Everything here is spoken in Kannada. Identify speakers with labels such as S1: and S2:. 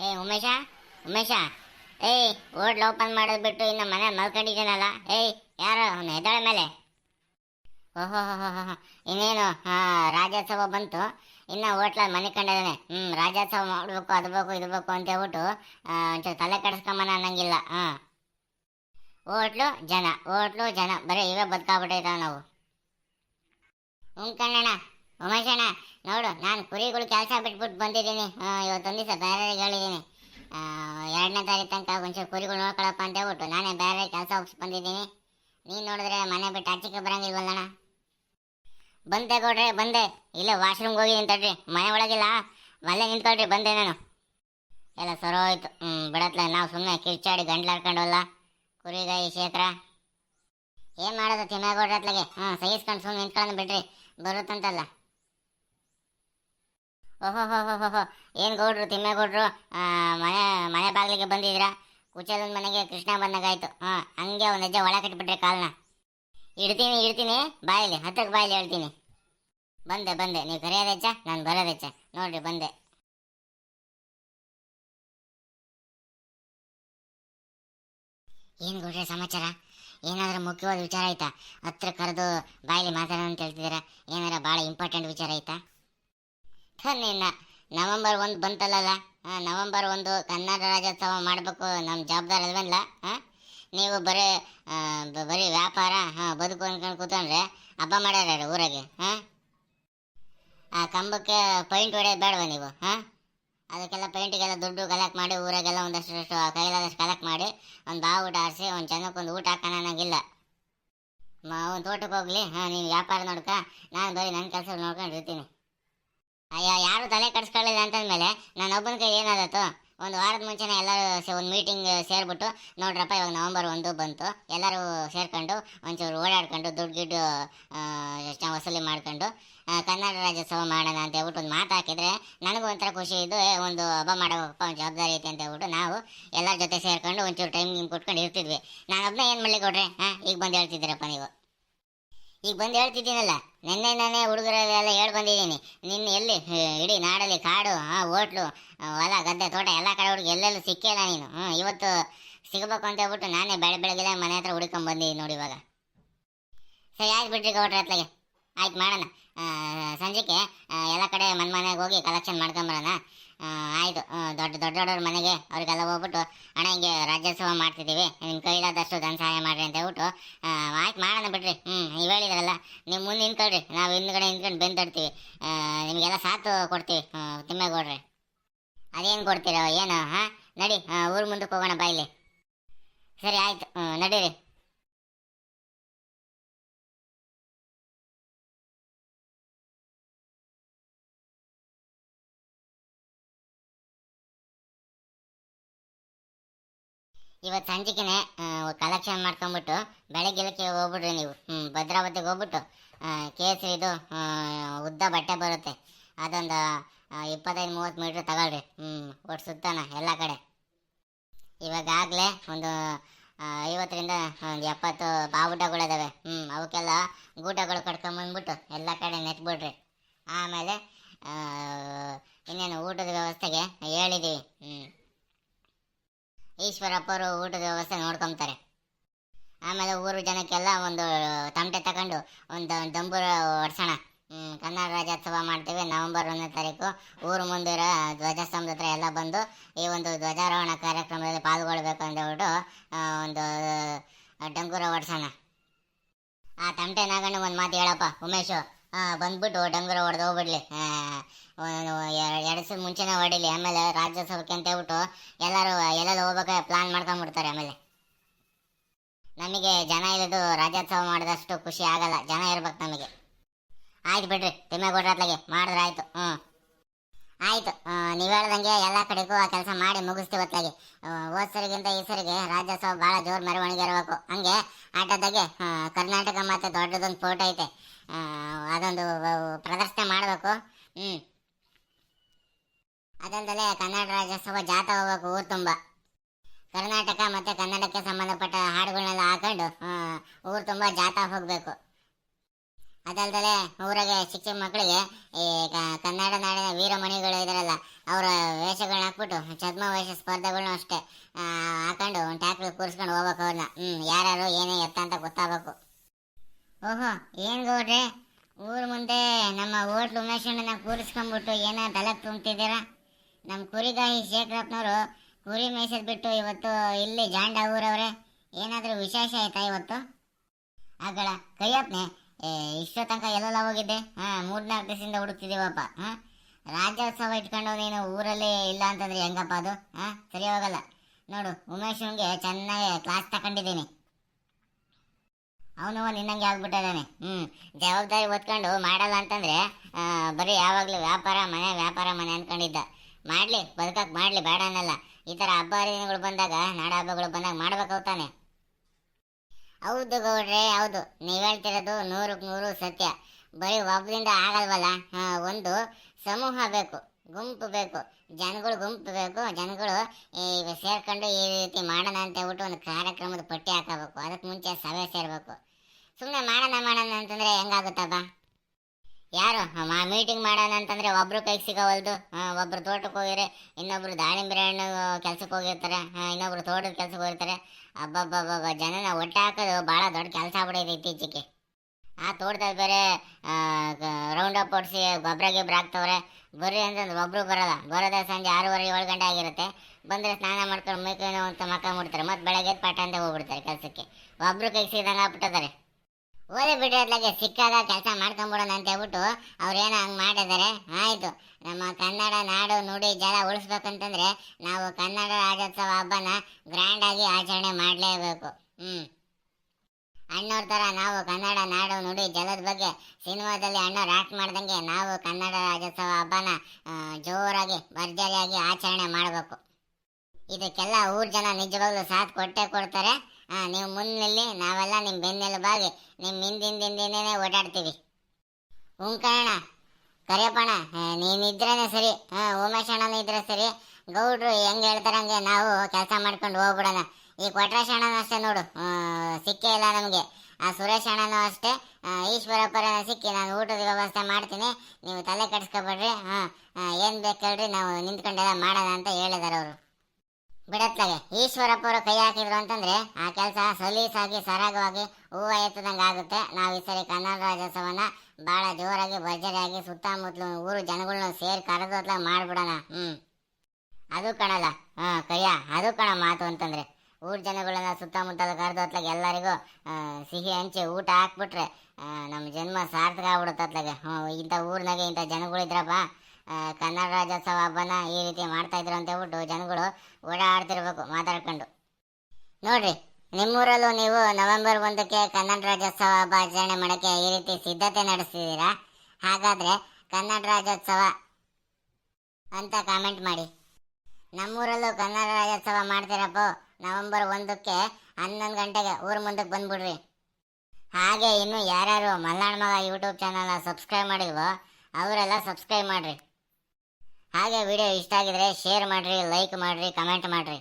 S1: ಏ, ಉಮೇಶ ಉಮೇಶ. ಏಯ್ ಓಟ್ಲ್ ಓಪನ್ ಮಾಡೋದು ಬಿಟ್ಟು ಇನ್ನು ಮನೆ ಮಲ್ಕೊಂಡಿದ್ದೀನಲ್ಲ. ಏಯ್ ಯಾರು ಅವನು ಹೆದ್ದಾಳ ಮೇಲೆ. ಓಹೋ ಇನ್ನೇನು? ರಾಜ್ಯೋತ್ಸವ ಬಂತು. ಇನ್ನು ಹೋಟ್ಲಲ್ಲಿ ಮನೆ ಕಂಡಿದ್ದಾನೆ. ಹ್ಞೂ ರಾಜ್ಯೋತ್ಸವ ಮಾಡಬೇಕು, ಅದು ಬೇಕು, ಇದು ಬೇಕು ಅಂತ ಹೇಳ್ಬಿಟ್ಟು ಒಂಚೂರು ತಲೆ ಕೆಡಿಸ್ಕೊಂಬನ ಅನ್ನಂಗಿಲ್ಲ. ಹಾಂ. ಹೋಟ್ಲು ಜನ ಓಟ್ಲು ಜನ. ಬರೀ ಇವೇ ಬದುಕಾಗ್ಬಿಟ್ಟೈತಾವ ನಾವು. ಹ್ಞೂ ಕಣ್ಣಣ್ಣ. ಉಮೇಶಣ್ಣ, ನೋಡು, ನಾನು ಕುರಿಗಳು ಕೆಲಸ ಬಿಟ್ಬಿಟ್ಟು ಬಂದಿದ್ದೀನಿ. ಇವತ್ತೊಂದು ದಿವಸ ಬೇರೆ ಹೇಳಿದ್ದೀನಿ ಎರಡನೇ ತಾರೀಕು ತನಕ ಒಂಚೂರು ಕುರಿಗಳು ನೋಡ್ಕೊಳಪ್ಪ ಅಂತ ಹೇಳ್ಬಿಟ್ಟು ನಾನೇ ಬೇರೆ ಕೆಲಸ ಒಪ್ಸಿ ಬಂದಿದ್ದೀನಿ. ನೀನು ನೋಡಿದ್ರೆ ಮನೆ ಬಿಟ್ಟು ಆಚೆಗೆ ಬರಂಗಿಲ್ವಲ್ಲಣ್ಣ? ಬಂದೆ ಕೊಡ್ರಿ ಬಂದೆ. ಇಲ್ಲ ವಾಶ್ರೂಮ್ಗೆ ಹೋಗಿ ನಿಂತಡ್ರಿ ಮನೆ ಒಳಗಿಲ್ಲ. ಮನೆ ನಿಂತ್ಕೊಳ್ರಿ, ಬಂದೆ ನಾನು. ಎಲ್ಲ ಸರೋಯ್ತು. ಹ್ಞೂ ಬಿಡತ್ಲ, ನಾವು ಸುಮ್ಮನೆ ಕಿರ್ಚಾಡಿ ಗಂಟ್ಲಾಡ್ಕೊಂಡವಲ್ಲ ಕುರಿಗಾಯಿ ಕ್ಷೇತ್ರ ಏನು ಮಾಡೋದು ತಿಮ್ಮೇಗೌಡ್ರ ಅತ್ಲಾಗೆ ಹ್ಞೂ ಸಹಿಸ್ಕೊಂಡು ಸುಮ್ಮನೆ ನಿಂತ್ಕೊಂಡು ಬಿಡ್ರಿ. ಬರುತ್ತಂತಲ್ಲ. ಏನು ಗೌಡ್ರು, ತಿಮ್ಮೆ ಗೌಡ್ರು ಮನೆ ಮನೆ ಬಾಗಿಲಿಗೆ ಬಂದಿದ್ದೀರಾ? ಕುಚಲನ ಮನೆಗೆ ಕೃಷ್ಣ ಬಂದಾಗಾಯ್ತು. ಹಾಂ, ಹಂಗೆ ಒಂದು ಹೆಜ್ಜೆ ಒಳ ಕಟ್ಬಿಟ್ರೆ ಕಾಲನ್ನ ಇಡ್ತೀನಿ ಇಡ್ತೀನಿ ಬಾಯಿಲಿ ಹತ್ತಕ್ಕೆ ಬಾಯಲ್ಲಿ ಹೇಳ್ತೀನಿ. ಬಂದೆ ಬಂದೆ. ನೀವು ಕರೆಯೋದು ಹೆಚ್ಚ ನಾನು ಬರೋದು ಹೆಚ್ಚ ನೋಡ್ರಿ, ಬಂದೆ. ಏನು ಗೌಡ್ರೆ ಸಮಾಚಾರ? ಏನಾದರೂ ಮುಖ್ಯವಾದ ವಿಚಾರ ಆಯ್ತಾ? ಹತ್ರ ಕರೆದು ಬಾಯಲ್ಲಿ ಮಾತಾಡೋಣ ಅಂತ ಹೇಳ್ತಿದ್ದೀರಾ? ಏನಾರ ಭಾಳ ಇಂಪಾರ್ಟೆಂಟ್ ವಿಚಾರ ಆಯ್ತಾ? ನಿನ್ನ ನವೆಂಬರ್ ಒಂದು ಬಂತಲ್ಲ ನವೆಂಬರ್ ಒಂದು ಕನ್ನಡ ರಾಜ್ಯೋತ್ಸವ ಮಾಡಬೇಕು ನಮ್ಮ ಜವಾಬ್ದಾರಿ ಅಲ್ವೇನಲ್ಲ ಹಾಂ? ನೀವು ಬರೀ ಬರೀ ವ್ಯಾಪಾರ, ಹಾಂ ಬದುಕು ಅನ್ಕೊಂಡು ಕೂತ್ಕೊಂಡ್ರೆ ಹಬ್ಬ ಮಾಡ್ಯಾರ ಊರಾಗೆ? ಹಾಂ? ಆ ಕಂಬಕ್ಕೆ ಪೈಂಟ್ ಹೊಡೆಯೋದು ಬೇಡವಾ ನೀವು? ಹಾಂ? ಅದಕ್ಕೆಲ್ಲ ಪೈಂಟಿಗೆಲ್ಲ ದುಡ್ಡು ಕಲೆಕ್ಟ್ ಮಾಡಿ ಊರಾಗೆಲ್ಲ ಒಂದಷ್ಟು ಕೈಲಾದಷ್ಟು ಕಲೆಕ್ಟ್ ಮಾಡಿ ಒಂದು ಬಾವು ಊಟ ಆರಿಸಿ, ಒಂದು ಜನಕ್ಕೊಂದು ಊಟ ಹಾಕೋಣ ಅನ್ನೋಂಗಿಲ್ಲ. ಒಂದು ತೋಟಕ್ಕೆ ಹೋಗಲಿ. ಹಾಂ, ನೀನು ವ್ಯಾಪಾರ ನೋಡ್ಕ. ನಾನು ಬರೀ ನನ್ನ ಕೆಲಸ ನೋಡ್ಕೊಂಡಿರ್ತೀನಿ ಅಯ್ಯ, ಯಾರು ತಲೆ ಕಟ್ಸ್ಕೊಳ್ಳಿಲ್ಲ ಅಂತಂದ್ಮೇಲೆ ನಾನು ಒಬ್ಬನ ಕೈ ಏನಾದತ್ತು, ಒಂದು ವಾರದ ಮುಂಚೆನೇ ಎಲ್ಲರೂ ಸೇ, ಒಂದು ಮೀಟಿಂಗ್ ಸೇರಿಬಿಟ್ಟು, ನೋಡ್ರಪ್ಪ, ಇವಾಗ ನವಂಬರ್ ಒಂದು ಬಂತು, ಎಲ್ಲರೂ ಸೇರ್ಕೊಂಡು, ಒಂಚೂರು ಓಡಾಡ್ಕೊಂಡು, ದುಡ್ಡು ಗಿಡ್ಡು ವಸೂಲಿ ಮಾಡ್ಕೊಂಡು ಕನ್ನಡ ರಾಜ್ಯೋತ್ಸವ ಮಾಡೋಣ ಅಂತ ಹೇಳ್ಬಿಟ್ಟು ಒಂದು ಮಾತು ಹಾಕಿದ್ರೆ ನನಗೂ ಒಂಥರ ಖುಷಿ ಇದ್ದು ಒಂದು ಹಬ್ಬ ಮಾಡೋಪ್ಪ ಒಂದು ಜವಾಬ್ದಾರಿ ಐತೆ ಅಂತ ಹೇಳ್ಬಿಟ್ಟು ನಾವು ಎಲ್ಲರ ಜೊತೆ ಸೇರ್ಕೊಂಡು ಒಂಚೂರು ಟೈಮ್ ಕೊಟ್ಕೊಂಡು ಇರ್ತಿದ್ವಿ. ನಾನು ಒಬ್ಬನೇ ಏನು ಮಾಡಲಿ ಕೊಡ್ರಿ ಹಾಂ, ಈಗ ಬಂದು ಹೇಳ್ತಿದ್ದೀರಪ್ಪ ನೀವು. ಈಗ ಬಂದು ಹೇಳ್ತಿದ್ದೀನಲ್ಲ, ನಿನ್ನೆ ನಾನೇ ಹುಡುಗರೆಲ್ಲ ಹೇಳಿ ಬಂದಿದ್ದೀನಿ. ನಿನ್ನ ಎಲ್ಲಿ ಇಡೀ ನಾಡಲ್ಲಿ ಕಾಡು ಹಾಂ ಹೋಟ್ಲು ಹೊಲ, ಗದ್ದೆ, ತೋಟ ಎಲ್ಲ ಕಡೆ ಹುಡುಗಿ ಎಲ್ಲೆಲ್ಲೂ ಸಿಕ್ಕಿಲ್ಲ ನೀನು. ಹ್ಞೂ ಇವತ್ತು ಸಿಗಬೇಕು ಅಂತ ಹೇಳ್ಬಿಟ್ಟು ನಾನೇ ಬೆಳೆ ಬೆಳಗ್ಗೆ ಮನೆ ಹತ್ರ ಹುಡ್ಕೊಂಡ್ ಬಂದಿದ್ದೀನಿ ನೋಡಿ ಇವಾಗ. ಸರಿ, ಆಯ್ತು ಬಿಡ್ರಿ ಗೌಡ್ರ ಹತ್ಲಾಗೆ. ಆಯ್ತು ಮಾಡೋಣ. ಸಂಜೆಗೆ ಎಲ್ಲ ಕಡೆ ಮನೆ ಮನೆಗೆ ಹೋಗಿ ಕಲೆಕ್ಷನ್ ಮಾಡ್ಕೊಂಬರೋಣ ಆಯ್ತು. ದೊಡ್ಡ ದೊಡ್ಡ ದೊಡ್ಡವ್ರ ಮನೆಗೆ ಅವ್ರಿಗೆಲ್ಲ ಹೋಗ್ಬಿಟ್ಟು, ಅಣ್ಣ ಹಿಂಗೆ ರಾಜ್ಯೋತ್ಸವ ಮಾಡ್ತಿದ್ದೀವಿ ನಿಮ್ಮ ಕೈಲಾದಷ್ಟು ಧನ ಸಹಾಯ ಮಾಡಿರಿ ಅಂತ ಹೇಳ್ಬಿಟ್ಟು ಆಯ್ತು ಮಾಡೋಣ ಬಿಡ್ರಿ. ಹ್ಞೂ ನೀವು ಹೇಳಿದ್ರಲ್ಲ, ನೀವು ಮುಂದೆ ನಿಂತ್ಕೊಳ್ರಿ. ನಾವು ಹಿಂದ್ಗಡೆ ನಿಂತ್ಕೊಂಡು ಬೆಂತಡ್ತೀವಿ ನಿಮಗೆಲ್ಲ ಸಾಥ್ ಕೊಡ್ತೀವಿ. ತಿಮ್ಮೇಗೌಡ್ರಿ ಅದೇನು ಕೊಡ್ತೀರೋ, ಏನು, ಹಾಂ? ನಡಿ ಊರು ಮುಂದಕ್ಕೆ ಹೋಗೋಣ ಬಾಯಿಲಿ ಸರಿ, ಆಯ್ತು. ನಡೀರಿ. ಇವತ್ತು ಸಂಜೆಗೆ ಕಲೆಕ್ಷನ್ ಮಾಡ್ಕೊಂಬಿಟ್ಟು ಬೆಳಗ್ಗೆಲಕ್ಕೆ ಹೋಗ್ಬಿಡ್ರಿ ನೀವು. ಹ್ಞೂ ಭದ್ರಾವತಿಗೆ ಹೋಗ್ಬಿಟ್ಟು ಕೇಸರಿದು ಇದು ಉದ್ದ ಬಟ್ಟೆ ಬರುತ್ತೆ. ಅದೊಂದು ಇಪ್ಪತ್ತೈದು, ಮೂವತ್ತು ಮೀಟ್ರ್ ತಗೊಳ್ರಿ. ಹ್ಞೂ ಒಟ್ಟು ಸುತ್ತಾನ ಎಲ್ಲ ಕಡೆ. ಇವಾಗಾಗಲೇ ಒಂದು ಐವತ್ತರಿಂದ ಒಂದು ಎಪ್ಪತ್ತು ಬಾವುಟಗಳಿದಾವೆ ಹ್ಞೂ ಅವಕ್ಕೆಲ್ಲ ಗೂಟಗಳು ಕಟ್ಕೊಂಬಂದ್ಬಿಟ್ಟು ಎಲ್ಲ ಕಡೆ ನೆಟ್ಬಿಡ್ರಿ ಆಮೇಲೆ ಇನ್ನೇನು ಊಟದ ವ್ಯವಸ್ಥೆಗೆ ಹೇಳಿದ್ದೀವಿ ಹ್ಞೂ ಈಶ್ವರಪ್ಪರು ಊಟದ ವ್ಯವಸ್ಥೆ ನೋಡ್ಕೊಂತಾರೆ. ಆಮೇಲೆ ಊರು ಜನಕ್ಕೆಲ್ಲ ಒಂದು ತಮಟೆ ತಗೊಂಡು ಒಂದು ದಂಬೂರ ಹೊಡ್ಸೋಣ ಕನ್ನಡ ರಾಜ್ಯೋತ್ಸವ ಮಾಡ್ತೀವಿ, ನವೆಂಬರ್ ಒಂದನೇ ತಾರೀಕು. ಊರು ಮುಂದಿರ ಧ್ವಜಸ್ತಂಭದ ಹತ್ರ ಎಲ್ಲ ಬಂದು ಈ ಒಂದು ಧ್ವಜಾರೋಹಣ ಕಾರ್ಯಕ್ರಮದಲ್ಲಿ ಪಾಲ್ಗೊಳ್ಬೇಕು ಅಂತ ಹೇಳ್ಬಿಟ್ಟು ಒಂದು ಡಂಗೂರ ಹೊಡ್ಸೋಣ ಆ ತಮಟೆ ನಾಗಣ್ಣ ಒಂದು ಮಾತು ಹೇಳಪ್ಪ, ಉಮೇಶು. ಬಂದ್ಬಿಟ್ಟು ಡಂಗೂರ ಹೊಡೆದು ಹೋಗ್ಬಿಡ್ಲಿ. ಎರಡು ಸಲ ಮುಂಚೆನೇ ಹೊಡಿಲಿ. ಆಮೇಲೆ ರಾಜ್ಯೋತ್ಸವಕ್ಕೆ ಅಂತ ಹೇಳ್ಬಿಟ್ಟು ಎಲ್ಲರೂ, ಎಲ್ಲೆಲ್ಲ ಹೋಗ್ಬೇಕು ಪ್ಲಾನ್ ಮಾಡ್ಕೊಂಬಿಡ್ತಾರೆ ಆಮೇಲೆ. ನಮಗೆ ಜನ ಇಲ್ಲದು ರಾಜ್ಯೋತ್ಸವ ಮಾಡಿದಷ್ಟು ಖುಷಿ ಆಗಲ್ಲ. ಜನ ಇರ್ಬೇಕು ನಮಗೆ. ಆಯ್ತು ಬಿಡ್ರಿ ತಿಮ್ಮೇಗೌಡ್ರ ಅತ್ಲಾಗೆ. ಮಾಡಿದ್ರೆ ಆಯಿತು. ಹ್ಞೂ ಆಯ್ತು. ನೀವು ಹೇಳ್ದಂಗೆ ಎಲ್ಲ ಕಡೆಗೂ ಆ ಕೆಲಸ ಮಾಡಿ ಮುಗಿಸ್ತೀವಿ ಹೊತ್ತಾಗಿ ಹೋದ ಸರಿಗಿಂತ ಈ ಸರಿಗೆ ರಾಜ್ಯೋತ್ಸವ ಭಾಳ ಜೋರು ಮೆರವಣಿಗೆ ಇರಬೇಕು. ಹಂಗೆ ಆಟದಾಗೆ ಕರ್ನಾಟಕ ಮತ್ತೆ ದೊಡ್ಡದೊಂದು ಫೋಟೋ ಐತೆ. ಅದೊಂದು ಪ್ರದರ್ಶನ ಮಾಡಬೇಕು. ಹ್ಞೂ ಅದಲ್ದಲೆ ಕನ್ನಡ ರಾಜ್ಯೋತ್ಸವ ಜಾಥಾ ಹೋಗ್ಬೇಕು ಊರು ತುಂಬ. ಕರ್ನಾಟಕ ಮತ್ತು ಕನ್ನಡಕ್ಕೆ ಸಂಬಂಧಪಟ್ಟ ಹಾಡುಗಳನ್ನೆಲ್ಲ ಹಾಕೊಂಡು ಊರು ತುಂಬ ಜಾಥಾ ಹೋಗಬೇಕು. ಅದಲ್ದಲೆ ಊರಾಗೆ ಶಿಕ್ಷಕ ಚಿಕ್ಕ ಮಕ್ಕಳಿಗೆ ಈ ಕ- ಕನ್ನಡ ನಾಡಿನ ವೀರಮಣಿಗಳು ಇದಾರಲ್ಲ ಅವರ ವೇಷಗಳನ್ನ ಹಾಕ್ಬಿಟ್ಟು ಛದ್ಮ ವೇಷ ಸ್ಪರ್ಧೆಗಳ್ನು ಅಷ್ಟೇ ಆ, ಹಾಕೊಂಡು ಒಂದು ಟ್ಯಾಕ್ಲಿ ಕೂರಿಸ್ಕೊಂಡು ಹೋಗ್ಬೇಕು ಅವ್ರನ್ನ ಹ್ಞೂ ಯಾರ್ಯಾರು ಏನೇ ಎತ್ತ ಅಂತ ಗೊತ್ತಾಗಬೇಕು. ಓಹೋ, ಏನು ಗೌಡ್ರೆ? ಊರ ಮುಂದೆ ನಮ್ಮ ಓಟ್ ಉಮೇಶಣ್ಣನ ಕೂರಿಸ್ಕೊಂಡ್ಬಿಟ್ಟು ಏನೋ ತಲೆ ತುಂಬ್ತಿದ್ದೀರಾ? ನಮ್ಮ ಕುರಿಗಾಯಿ ಶೇಖರಪ್ಪನವರು ಕುರಿ ಮೇಯಿಸೋದು ಬಿಟ್ಟು ಇವತ್ತು ಇಲ್ಲಿ ಜಾಂಡ ಊರವ್ರೆ. ಏನಾದರೂ ವಿಶೇಷ ಆಯ್ತಾ ಇವತ್ತು? ಆಗಳ ಕೈಯಪ್ಪನೆ ಇಷ್ಟೋ ತನಕ ಎಲ್ಲೆಲ್ಲ ಹೋಗಿದ್ದೆ? ಹಾಂ, ಮೂರ್ನಾಲ್ಕು ದಿವಸದಿಂದ ಹುಡುಕ್ತಿದ್ದೀವಪ್ಪ, ಹಾಂ? ರಾಜ್ಯೋತ್ಸವ ಇಟ್ಕೊಂಡು ನೀನು ಊರಲ್ಲಿ ಇಲ್ಲ ಅಂತಂದ್ರೆ ಹೆಂಗಪ್ಪ ಅದು, ಹಾಂ? ಸರಿ ಹೋಗಲ್ಲ ನೋಡು ಉಮೇಶ್ಗೆ ಚೆನ್ನಾಗಿ ಕ್ಲಾಸ್ ತಗೊಂಡಿದ್ದೀನಿ. ಅವನು ನಿನ್ನಂಗೆ ಆಗ್ಬಿಟ್ಟಿದ್ದಾನೆ ಹ್ಞೂ ಜವಾಬ್ದಾರಿ ಹೊತ್ಕೊಂಡು ಮಾಡಲ್ಲ ಅಂತಂದರೆ ಬರೀ ಯಾವಾಗಲೂ ವ್ಯಾಪಾರ ಮನೆ ವ್ಯಾಪಾರ ಮನೆ ಅಂದ್ಕೊಂಡಿದ್ದ ಮಾಡಲಿ ಬದುಕಕ್ಕೆ ಮಾಡಲಿ, ಬೇಡ ಅನ್ನಲ್ಲ. ಈ ಥರ ಹಬ್ಬ ಹರಿದಿನಗಳು ಬಂದಾಗ, ನಾಡ ಹಬ್ಬಗಳು ಬಂದಾಗ ಮಾಡ್ಬೇಕು ತಾನೆ. ಹೌದು ಗೌಡ್ರೆ, ಹೌದು. ನೀವು ಹೇಳ್ತಿರೋದು ನೂರಕ್ಕೆ ನೂರು ಸತ್ಯ. ಬರೀ ಒಬ್ಬರಿಂದ ಆಗಲ್ವಲ್ಲ? ಒಂದು ಸಮೂಹ ಬೇಕು, ಗುಂಪು ಬೇಕು. ಜನಗಳು ಗುಂಪು ಬೇಕು. ಜನಗಳು ಈ ಸೇರ್ಕೊಂಡು ಈ ರೀತಿ ಮಾಡೋಣ ಅಂತ ಹೇಳ್ಬಿಟ್ಟು ಒಂದು ಕಾರ್ಯಕ್ರಮದ ಪಟ್ಟಿ ಹಾಕಬೇಕು. ಅದಕ್ಕೆ ಮುಂಚೆ ಸಭೆ ಸೇರ್ಬೇಕು. ಸುಮ್ಮನೆ ಮಾಡೋಣ ಮಾಡೋಣ ಅಂತಂದ್ರೆ ಹೆಂಗಾಗುತ್ತಪ್ಪ? ಯಾರು? ಮೀಟಿಂಗ್ ಮಾಡೋಣ ಅಂತಂದ್ರೆ ಒಬ್ಬರು ಕೈಗೆ ಸಿಗೋವಲ್ದು. ಒಬ್ಬರು ತೋಟಕ್ಕೆ ಹೋಗಿರೆ ಇನ್ನೊಬ್ರು ದಾಳಿಂಬೆ ಹಣ್ಣು ಕೆಲ್ಸಕ್ಕೆ ಹೋಗಿರ್ತಾರೆ. ಇನ್ನೊಬ್ಬರು ತೋಟದ ಕೆಲ್ಸಕ್ಕೆ ಹೋಗಿರ್ತಾರೆ. ಅಬ್ಬಬ್ಬಬ್ಬ ಜನನ ಒಟ್ಟು ಹಾಕೋದು ಭಾಳ ದೊಡ್ಡ ಕೆಲಸ ಆಗ್ಬಿಡೈತೆ ಇತ್ತೀಚೆಗೆ. ಆ ತೋಟದಲ್ಲಿ ಬೇರೆ ರೌಂಡ್ ಅಪ್ ಗೊಬ್ಬರ ಗಿಬ್ಬರ ಹಾಕ್ತವ್ರೆ. ಬರ್ರಿ ಅಂತಂದ್ರೆ ಒಬ್ಬರು ಬರಲ್ಲ. ಬರೋದೇ ಸಂಜೆ ಆರೂವರೆ, ಏಳು ಗಂಟೆ ಆಗಿರುತ್ತೆ. ಬಂದರೆ ಸ್ನಾನ ಮಾಡ್ಕೊಂಡು ಮೈಕೈನೋ ಅಂತ ಮಕ್ಕ ಮುಡ್ತಾರೆ ಮತ್ತೆ ಬೆಳಗ್ಗೆ ಪಾಠ ಅಂತ ಹೋಗ್ಬಿಡ್ತಾರೆ ಕೆಲಸಕ್ಕೆ. ಒಬ್ರು ಕೈ ಸಿಗದಂಗೆ ಆಗ್ಬಿಟ್ಟಿದ್ದಾರೆ ಓದಿ ಅದಕ್ಕೆ ಸಿಕ್ಕಾಗ ಕೆಲಸ ಮಾಡ್ಕೊಂಬಿಡೋಣ ಅಂತ ಹೇಳ್ಬಿಟ್ಟು ಅವ್ರೇನೋ ಹಂಗೆ ಮಾಡಿದ್ದಾರೆ ಆಯಿತು. ನಮ್ಮ ಕನ್ನಡ ನಾಡು ನುಡಿ ಜಲ ಉಳಿಸ್ಬೇಕಂತಂದ್ರೆ ನಾವು ಕನ್ನಡ ರಾಜ್ಯೋತ್ಸವ ಹಬ್ಬನ ಗ್ರ್ಯಾಂಡಾಗಿ ಆಚರಣೆ ಮಾಡಲೇಬೇಕು. ಹ್ಞೂ ಅಣ್ಣವ್ರ ಥರ ನಾವು ಕನ್ನಡ ನಾಡು ನುಡಿ ಜಲದ ಬಗ್ಗೆ ಸಿನಿಮಾದಲ್ಲಿ ಅಣ್ಣವ್ರು ಆಕ್ಟ್ ಮಾಡ್ದಂಗೆ ನಾವು ಕನ್ನಡ ರಾಜ್ಯೋತ್ಸವ ಹಬ್ಬನ ಜೋರಾಗಿ, ಭರ್ಜರಿಯಾಗಿ ಆಚರಣೆ ಮಾಡಬೇಕು. ಇದಕ್ಕೆಲ್ಲ ಊರು ಜನ ನಿಜವಾಗ್ಲೂ ಸಾಥ್ ಕೊಟ್ಟೆ ಕೊಡ್ತಾರೆ. ಆ, ನೀವು ಮುನ್ನೆಲ್ಲಿ ನಾವೆಲ್ಲ ನಿಮ್ಮ ಬೆನ್ನೆಲುಬಾಗಿ ನಿಮ್ಮ ಹಿಂದಿಂದಿಂದೇನೆ ಓಡಾಡ್ತೀವಿ. ಉಂಕಣ ಕರಿಯಪ್ಪಣ ನೀನಿದ್ರೇನೆ ಸರಿ. ಹಾಂ ಉಮೇಶ್ ಇದ್ರೆ ಸರಿ. ಗೌಡ್ರು ಹೆಂಗೆ ಹೇಳ್ತಾರಂಗೆ ನಾವು ಕೆಲಸ ಮಾಡ್ಕೊಂಡು ಹೋಗ್ಬಿಡೋಣ. ಈ ಕೊಟ್ರೇಶ್ ಅಣ್ಣನೂ ಅಷ್ಟೇ ನೋಡು. ಸಿಕ್ಕೇ ಇಲ್ಲ ನಮಗೆ. ಆ ಸುರೇಶ್ ಅಣ್ಣನೂ ಅಷ್ಟೇ. ಈಶ್ವರಪ್ಪರ ಸಿಕ್ಕಿ ನಾನು ಊಟದ ವ್ಯವಸ್ಥೆ ಮಾಡ್ತೀನಿ. ನೀವು ತಲೆ ಕೆಡಿಸ್ಕೊಬೇಡ್ರಿ. ಹಾಂ ಏನು ಬೇಕು ನಾವು ನಿಂತ್ಕೊಂಡೆಲ್ಲ ಮಾಡೋಣ ಅಂತ ಹೇಳಿದಾರೆ ಅವರು. ಬಿಡತ್ಲಾಗೆ. ಈಶ್ವರಪ್ಪ ಅವರು ಕೈ ಹಾಕಿದ್ರು ಅಂತಂದ್ರೆ ಆ ಕೆಲಸ ಸಲೀಸಾಗಿ, ಸರಾಗವಾಗಿ ಹೂವು ಎತ್ತದಂಗೆ ಆಗುತ್ತೆ. ನಾವು ಈ ಸರಿ ಕನ್ನಡ ರಾಜ್ಯೋತ್ಸವನ ಭಾಳ ಜೋರಾಗಿ, ಭರ್ಜರಿಯಾಗಿ ಸುತ್ತಮುತ್ತಲು ಊರು ಜನಗಳನ್ನ ಸೇರಿ ಕರೆದೋತ್ಲಾಗ ಮಾಡ್ಬಿಡೋಣ. ಹ್ಮ್. ಅದು ಕಣಲ್ಲ. ಹಾ ಕೈಯ ಅದು ಕಣ ಮಾತು ಅಂತಂದ್ರೆ. ಊರು ಜನಗಳನ್ನ ಸುತ್ತಮುತ್ತಲು ಕರೆದೋತ್ಲಾಗ ಎಲ್ಲರಿಗೂ ಸಿಹಿ ಹಂಚಿ ಊಟ ಹಾಕ್ಬಿಟ್ರೆ ನಮ್ಮ ಜನ್ಮ ಸಾರ್ಥಕ ಆಗ್ಬಿಡುತ್ತೆ ಅತ್ಲಾಗೆ ಹ್ಞೂ ಇಂಥ ಊರಿನಾಗೆ ಇಂಥ ಜನಗಳಿದ್ರಪ್ಪ ಕನ್ನಡ ರಾಜ್ಯೋತ್ಸವ ಹಬ್ಬನ ಈ ರೀತಿ ಮಾಡ್ತಾ ಇದ್ರು ಅಂತ ಹೇಳ್ಬಿಟ್ಟು ಜನಗಳು ಓಡಾಡ್ತಿರ್ಬೇಕು, ಮಾತಾಡ್ಕೊಂಡು. ನೋಡ್ರಿ, ನಿಮ್ಮೂರಲ್ಲೂ ನೀವು ನವೆಂಬರ್ ಒಂದಕ್ಕೆ ಕನ್ನಡ ರಾಜ್ಯೋತ್ಸವ ಹಬ್ಬ ಆಚರಣೆ ಮಾಡೋಕ್ಕೆ ಈ ರೀತಿ ಸಿದ್ಧತೆ ನಡೆಸಿದ್ದೀರಾ ಹಾಗಾದ್ರೆ ಕನ್ನಡ ರಾಜ್ಯೋತ್ಸವ ಅಂತ ಕಾಮೆಂಟ್ ಮಾಡಿ. ನಮ್ಮೂರಲ್ಲೂ ಕನ್ನಡ ರಾಜ್ಯೋತ್ಸವ ಮಾಡ್ತೀರಪ್ಪ, ನವೆಂಬರ್ ಒಂದಕ್ಕೆ ಹನ್ನೊಂದು ಗಂಟೆಗೆ ಊರ ಮುಂದಕ್ಕೆ ಬಂದ್ಬಿಡ್ರಿ. ಹಾಗೆ ಇನ್ನು ಯಾರ್ಯಾರು ಮಲ್ನಾಡ್ ಮಗ ಯೂಟ್ಯೂಬ್ ಚಾನಲ್ನ ಸಬ್ಸ್ಕ್ರೈಬ್ ಮಾಡಿಲ್ವೋ, ಅವರೆಲ್ಲ ಸಬ್ಸ್ಕ್ರೈಬ್ ಮಾಡ್ರಿ. ಹಾಗೆ ವಿಡಿಯೋ ಇಷ್ಟ ಆಗಿದ್ರೆ ಶೇರ್ ಮಾಡ್ರಿ ಲೈಕ್ ಮಾಡ್ರಿ ಕಮೆಂಟ್ ಮಾಡ್ರಿ.